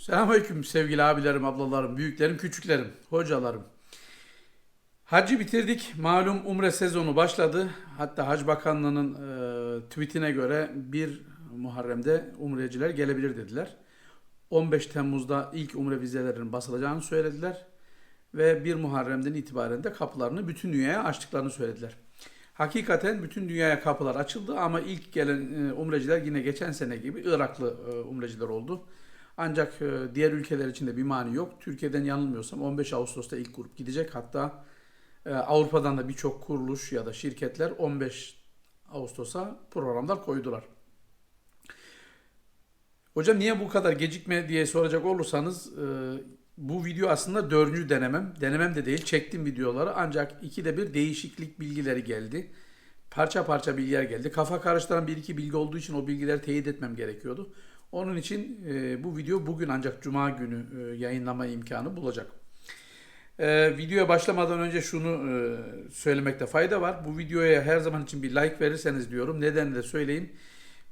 Selamünaleyküm sevgili abilerim, ablalarım, büyüklerim, küçüklerim, hocalarım. Hacı bitirdik. Malum umre sezonu başladı. Hatta Hac Bakanlığı'nın e, tweetine göre 1 Muharrem'de umreciler gelebilir dediler. 15 Temmuz'da ilk umre vizelerinin basılacağını söylediler. Ve 1 Muharrem'den itibaren de kapılarını bütün dünyaya açtıklarını söylediler. Hakikaten bütün dünyaya kapılar açıldı ama ilk gelen e, umreciler yine geçen sene gibi Iraklı e, umreciler oldu. Ancak e, diğer ülkeler için de bir mani yok. Türkiye'den yanılmıyorsam 15 Ağustos'ta ilk grup gidecek. Hatta e, Avrupa'dan da birçok kuruluş ya da şirketler 15 Ağustos'a programlar koydular. Hocam niye bu kadar gecikme diye soracak olursanız e, bu video aslında dördüncü denemem. Denemem de değil çektim videoları ancak ikide bir değişiklik bilgileri geldi. Parça parça bilgiler geldi. Kafa karıştıran bir iki bilgi olduğu için o bilgileri teyit etmem gerekiyordu. Onun için e, bu video bugün ancak Cuma günü e, yayınlama imkanı bulacak. E, videoya başlamadan önce şunu e, söylemekte fayda var. Bu videoya her zaman için bir like verirseniz diyorum. Nedenini de söyleyeyim.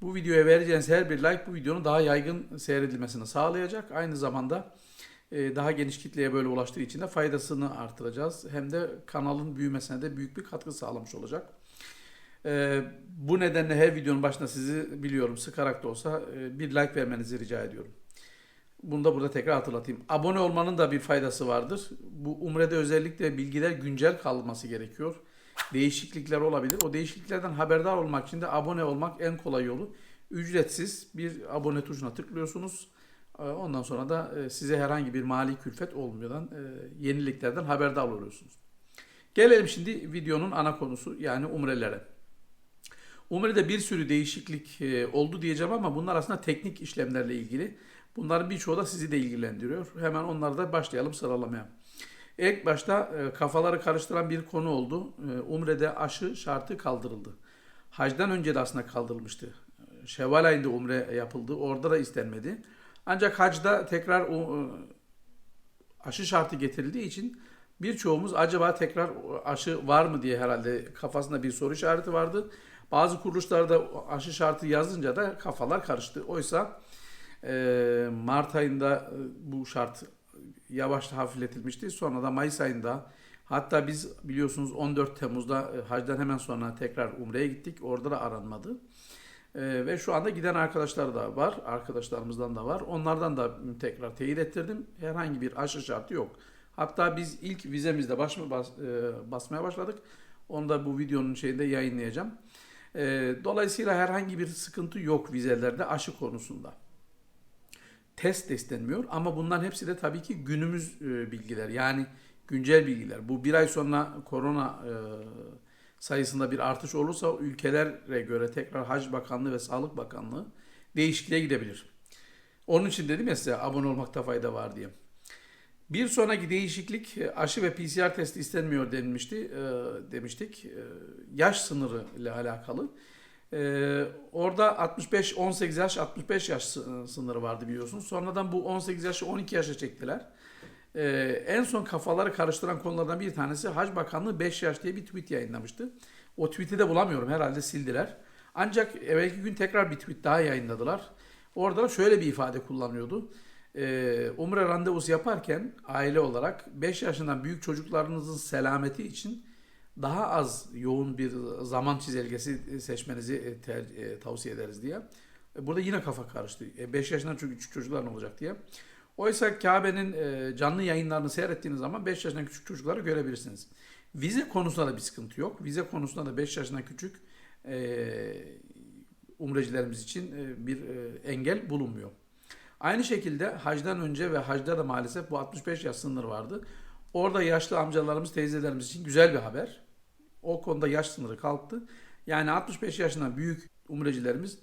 Bu videoya vereceğiniz her bir like bu videonun daha yaygın seyredilmesini sağlayacak. Aynı zamanda e, daha geniş kitleye böyle ulaştığı için de faydasını artıracağız. Hem de kanalın büyümesine de büyük bir katkı sağlamış olacak. E, bu nedenle her videonun başında sizi biliyorum sıkarak da olsa e, bir like vermenizi rica ediyorum. Bunu da burada tekrar hatırlatayım. Abone olmanın da bir faydası vardır. Bu umrede özellikle bilgiler güncel kalması gerekiyor. Değişiklikler olabilir. O değişikliklerden haberdar olmak için de abone olmak en kolay yolu. Ücretsiz bir abone tuşuna tıklıyorsunuz. Ee, Ondan sonra da e, size herhangi bir mali külfet olmadan e, yeniliklerden haberdar oluyorsunuz. Gelelim şimdi videonun ana konusu yani umrelere. Umre'de bir sürü değişiklik e, oldu diyeceğim ama bunlar aslında teknik işlemlerle ilgili. Bunların birçoğu da sizi de ilgilendiriyor. Hemen onları da başlayalım sıralamaya. İlk başta e, kafaları karıştıran bir konu oldu. E, Umre'de aşı şartı kaldırıldı. Hacdan önce de aslında kaldırılmıştı. Şevval ayında umre yapıldı. Orada da istenmedi. Ancak hacda tekrar aşı şartı getirildiği için birçoğumuz acaba tekrar aşı var mı diye herhalde kafasında bir soru işareti vardı. Bazı kuruluşlarda aşı şartı yazınca da kafalar karıştı. Oysa e, Mart ayında e, bu şart yavaş hafifletilmişti. Sonra da Mayıs ayında hatta biz biliyorsunuz 14 Temmuz'da e, hacdan hemen sonra tekrar Umre'ye gittik. Orada da aranmadı. E, ve şu anda giden arkadaşlar da var. Arkadaşlarımızdan da var. Onlardan da tekrar teyit ettirdim. Herhangi bir aşı şartı yok. Hatta biz ilk vizemizde baş, bas, e, basmaya başladık. Onu da bu videonun şeyinde yayınlayacağım. E, dolayısıyla herhangi bir sıkıntı yok vizelerde aşı konusunda test istenmiyor ama bunların hepsi de tabii ki günümüz e, bilgiler yani güncel bilgiler. Bu bir ay sonra korona e, sayısında bir artış olursa ülkelere göre tekrar Hac Bakanlığı ve Sağlık Bakanlığı değişikliğe gidebilir. Onun için dedim ya size abone olmakta fayda var diye. Bir sonraki değişiklik e, aşı ve PCR testi istenmiyor denilmişti e, demiştik. E, yaş sınırı ile alakalı. Ee, orada 65 18 yaş 65 yaş sı- sınırı vardı biliyorsunuz. Sonradan bu 18 yaşı 12 yaşa çektiler. Ee, en son kafaları karıştıran konulardan bir tanesi Hac Bakanlığı 5 yaş diye bir tweet yayınlamıştı. O tweet'i de bulamıyorum herhalde sildiler. Ancak evvelki gün tekrar bir tweet daha yayınladılar. Orada da şöyle bir ifade kullanıyordu. Ee, umre randevusu yaparken aile olarak 5 yaşından büyük çocuklarınızın selameti için daha az yoğun bir zaman çizelgesi seçmenizi e, ter- e, tavsiye ederiz diye. E, Burada yine kafa karıştı. 5 yaşından çok küçük çocuklar ne olacak diye. Oysa Kabe'nin canlı yayınlarını seyrettiğiniz zaman 5 yaşından küçük çocukları görebilirsiniz. Vize konusunda da bir sıkıntı yok. Vize konusunda da 5 yaşından küçük umrecilerimiz için bir engel bulunmuyor. Aynı şekilde hacdan önce ve hacda da maalesef bu 65 yaş sınırı vardı. Orada yaşlı amcalarımız, teyzelerimiz için güzel bir haber. O konuda yaş sınırı kalktı. Yani 65 yaşından büyük umrecilerimiz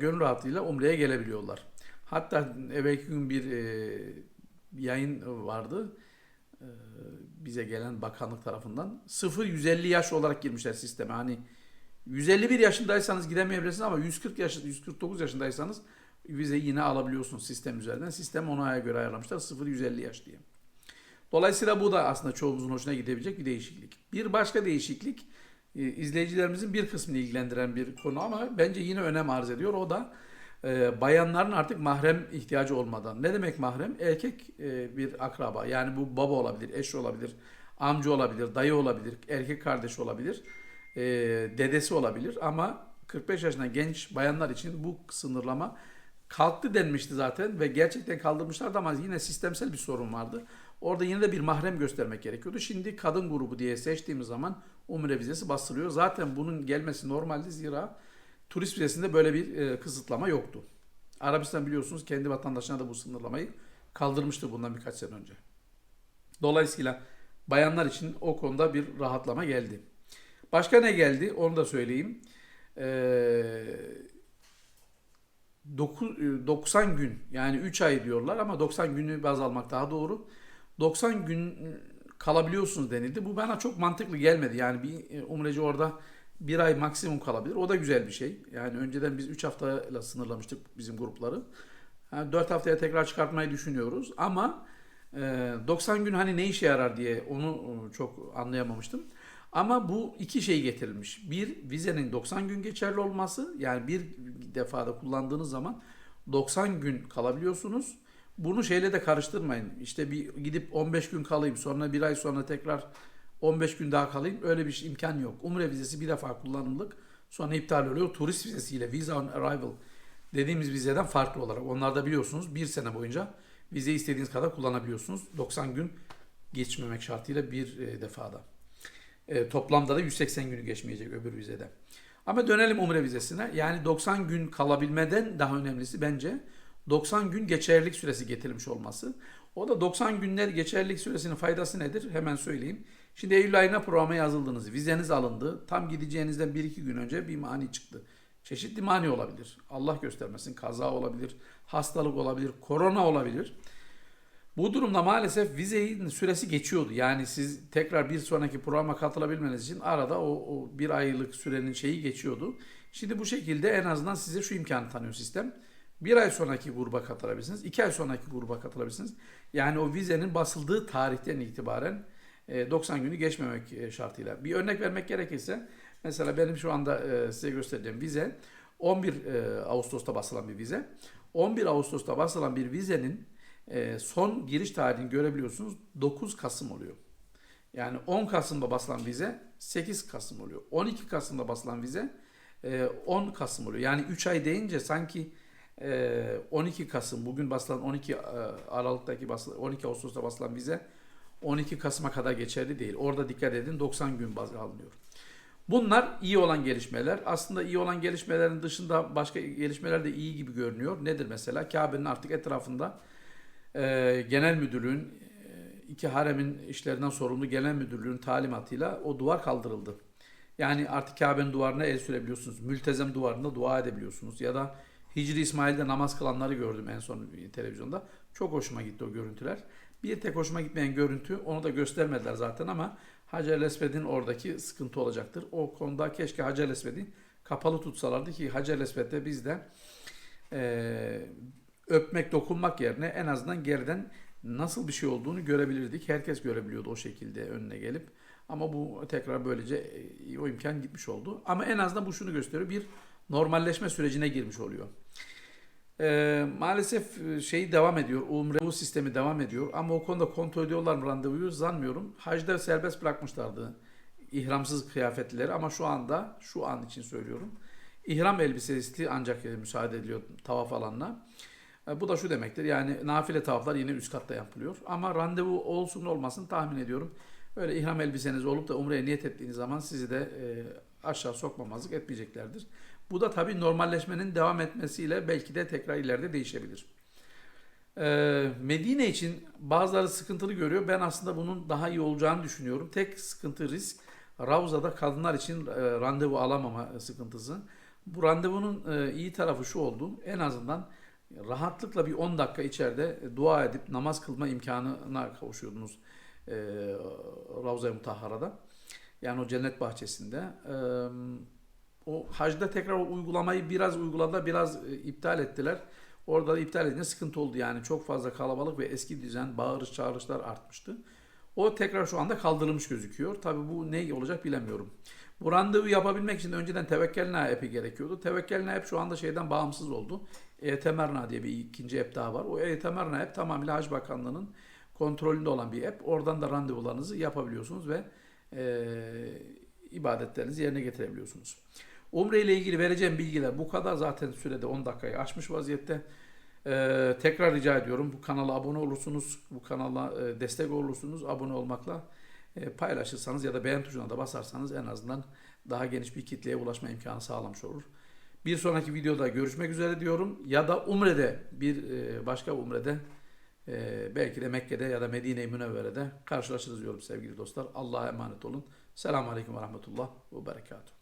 gönül rahatlığıyla umreye gelebiliyorlar. Hatta evvelki gün bir e, yayın vardı. E, bize gelen bakanlık tarafından. 0-150 yaş olarak girmişler sisteme. Hani 151 yaşındaysanız gidemeyebilirsiniz ama 140 yaş, 149 yaşındaysanız vizeyi yine alabiliyorsunuz sistem üzerinden. Sistem ona göre ayarlamışlar 0-150 yaş diye. Dolayısıyla bu da aslında çoğumuzun hoşuna gidebilecek bir değişiklik. Bir başka değişiklik e, izleyicilerimizin bir kısmını ilgilendiren bir konu ama bence yine önem arz ediyor. O da e, bayanların artık mahrem ihtiyacı olmadan. Ne demek mahrem? Erkek e, bir akraba. Yani bu baba olabilir, eş olabilir, amca olabilir, dayı olabilir, erkek kardeş olabilir, dedesi olabilir. Ama 45 yaşında genç bayanlar için bu sınırlama kalktı denmişti zaten ve gerçekten kaldırmışlardı ama yine sistemsel bir sorun vardı. Orada yine de bir mahrem göstermek gerekiyordu. Şimdi kadın grubu diye seçtiğimiz zaman umre vizesi bastırılıyor. Zaten bunun gelmesi normaldi zira turist vizesinde böyle bir e, kısıtlama yoktu. Arabistan biliyorsunuz kendi vatandaşına da bu sınırlamayı kaldırmıştı bundan birkaç sene önce. Dolayısıyla bayanlar için o konuda bir rahatlama geldi. Başka ne geldi onu da söyleyeyim. Ee, doku- 90 gün yani 3 ay diyorlar ama 90 günü baz almak daha doğru. 90 gün kalabiliyorsunuz denildi. Bu bana çok mantıklı gelmedi. Yani bir e, umreci orada bir ay maksimum kalabilir. O da güzel bir şey. Yani önceden biz 3 haftayla sınırlamıştık bizim grupları. Yani 4 haftaya tekrar çıkartmayı düşünüyoruz. Ama e, 90 gün hani ne işe yarar diye onu e, çok anlayamamıştım. Ama bu iki şey getirilmiş. Bir, vizenin 90 gün geçerli olması. Yani bir defada kullandığınız zaman 90 gün kalabiliyorsunuz. Bunu şeyle de karıştırmayın. İşte bir gidip 15 gün kalayım sonra bir ay sonra tekrar 15 gün daha kalayım. Öyle bir şey, imkan yok. Umre vizesi bir defa kullanımlık sonra iptal oluyor. Turist vizesiyle Visa on Arrival dediğimiz vizeden farklı olarak. Onlarda biliyorsunuz bir sene boyunca vizeyi istediğiniz kadar kullanabiliyorsunuz. 90 gün geçmemek şartıyla bir e, defada. E, toplamda da 180 günü geçmeyecek öbür vizede. Ama dönelim umre vizesine. Yani 90 gün kalabilmeden daha önemlisi bence 90 gün geçerlilik süresi getirilmiş olması. O da 90 günler geçerlilik süresinin faydası nedir? Hemen söyleyeyim. Şimdi Eylül ayına programa yazıldınız. Vizeniz alındı. Tam gideceğinizden 1-2 gün önce bir mani çıktı. Çeşitli mani olabilir. Allah göstermesin. Kaza olabilir, hastalık olabilir, korona olabilir. Bu durumda maalesef vizenin süresi geçiyordu. Yani siz tekrar bir sonraki programa katılabilmeniz için arada o, o bir aylık sürenin şeyi geçiyordu. Şimdi bu şekilde en azından size şu imkanı tanıyor sistem. Bir ay sonraki gruba katılabilirsiniz. iki ay sonraki gruba katılabilirsiniz. Yani o vizenin basıldığı tarihten itibaren e, 90 günü geçmemek e, şartıyla. Bir örnek vermek gerekirse mesela benim şu anda e, size göstereceğim vize 11 e, Ağustos'ta basılan bir vize. 11 Ağustos'ta basılan bir vizenin e, son giriş tarihini görebiliyorsunuz 9 Kasım oluyor. Yani 10 Kasım'da basılan vize 8 Kasım oluyor. 12 Kasım'da basılan vize e, 10 Kasım oluyor. Yani 3 ay deyince sanki e, 12 Kasım bugün basılan 12 e, Aralık'taki basılan 12 Ağustos'ta basılan vize 12 Kasım'a kadar geçerli değil. Orada dikkat edin 90 gün baz alınıyor. Bunlar iyi olan gelişmeler. Aslında iyi olan gelişmelerin dışında başka gelişmeler de iyi gibi görünüyor. Nedir mesela? Kabe'nin artık etrafında e, genel müdürlüğün e, iki haremin işlerinden sorumlu genel müdürlüğün talimatıyla o duvar kaldırıldı. Yani artık Kabe'nin duvarına el sürebiliyorsunuz. Mültezem duvarında dua edebiliyorsunuz. Ya da Hicri İsmail'de namaz kılanları gördüm en son televizyonda. Çok hoşuma gitti o görüntüler. Bir tek hoşuma gitmeyen görüntü onu da göstermediler zaten ama Hacer Esved'in oradaki sıkıntı olacaktır. O konuda keşke Hacer Esved'i kapalı tutsalardı ki Hacer Esved'de biz de e, öpmek, dokunmak yerine en azından geriden nasıl bir şey olduğunu görebilirdik. Herkes görebiliyordu o şekilde önüne gelip. Ama bu tekrar böylece e, o imkan gitmiş oldu. Ama en azından bu şunu gösteriyor. Bir normalleşme sürecine girmiş oluyor. Ee, maalesef e, şey devam ediyor. Umre bu sistemi devam ediyor. Ama o konuda kontrol ediyorlar mı randevuyu zannmıyorum. Hacda serbest bırakmışlardı ihramsız kıyafetleri ama şu anda şu an için söylüyorum. İhram elbisesi ancak e, müsaade ediliyor tavaf alanına. E, Bu da şu demektir yani nafile tavaflar yine üst katta yapılıyor. Ama randevu olsun olmasın tahmin ediyorum. Öyle ihram elbiseniz olup da umreye niyet ettiğiniz zaman sizi de e, aşağı sokmamazlık etmeyeceklerdir. Bu da tabii normalleşmenin devam etmesiyle belki de tekrar ileride değişebilir. E, Medine için bazıları sıkıntılı görüyor. Ben aslında bunun daha iyi olacağını düşünüyorum. Tek sıkıntı risk Ravza'da kadınlar için randevu alamama sıkıntısı. Bu randevunun iyi tarafı şu oldu. En azından rahatlıkla bir 10 dakika içeride dua edip namaz kılma imkanına kavuşuyordunuz e, Ravza-i Mutahhara'da. Yani o cennet bahçesinde. E, o hacda tekrar o uygulamayı biraz uyguladılar, biraz e, iptal ettiler. Orada da iptal edince sıkıntı oldu yani. Çok fazla kalabalık ve eski düzen, bağırış çağrışlar artmıştı. O tekrar şu anda kaldırılmış gözüküyor. Tabii bu ne olacak bilemiyorum. Bu randevu yapabilmek için önceden Tevekkelna app'i gerekiyordu. Tevekkelna app şu anda şeyden bağımsız oldu. Etemerna diye bir ikinci app daha var. O Etemerna app tamamıyla Hac Bakanlığı'nın kontrolünde olan bir app. Oradan da randevularınızı yapabiliyorsunuz ve eee ibadetlerinizi yerine getirebiliyorsunuz. Umre ile ilgili vereceğim bilgiler bu kadar. Zaten sürede 10 dakikayı aşmış vaziyette. Ee, tekrar rica ediyorum bu kanala abone olursunuz, bu kanala e, destek olursunuz, abone olmakla e, paylaşırsanız ya da beğen tuşuna da basarsanız en azından daha geniş bir kitleye ulaşma imkanı sağlamış olur. Bir sonraki videoda görüşmek üzere diyorum ya da Umre'de bir e, başka Umre'de e, belki de Mekke'de ya da Medine-i Münevvere'de karşılaşırız diyorum sevgili dostlar. Allah'a emanet olun. Selamun Aleyküm ve Rahmetullah ve Berekatuhu.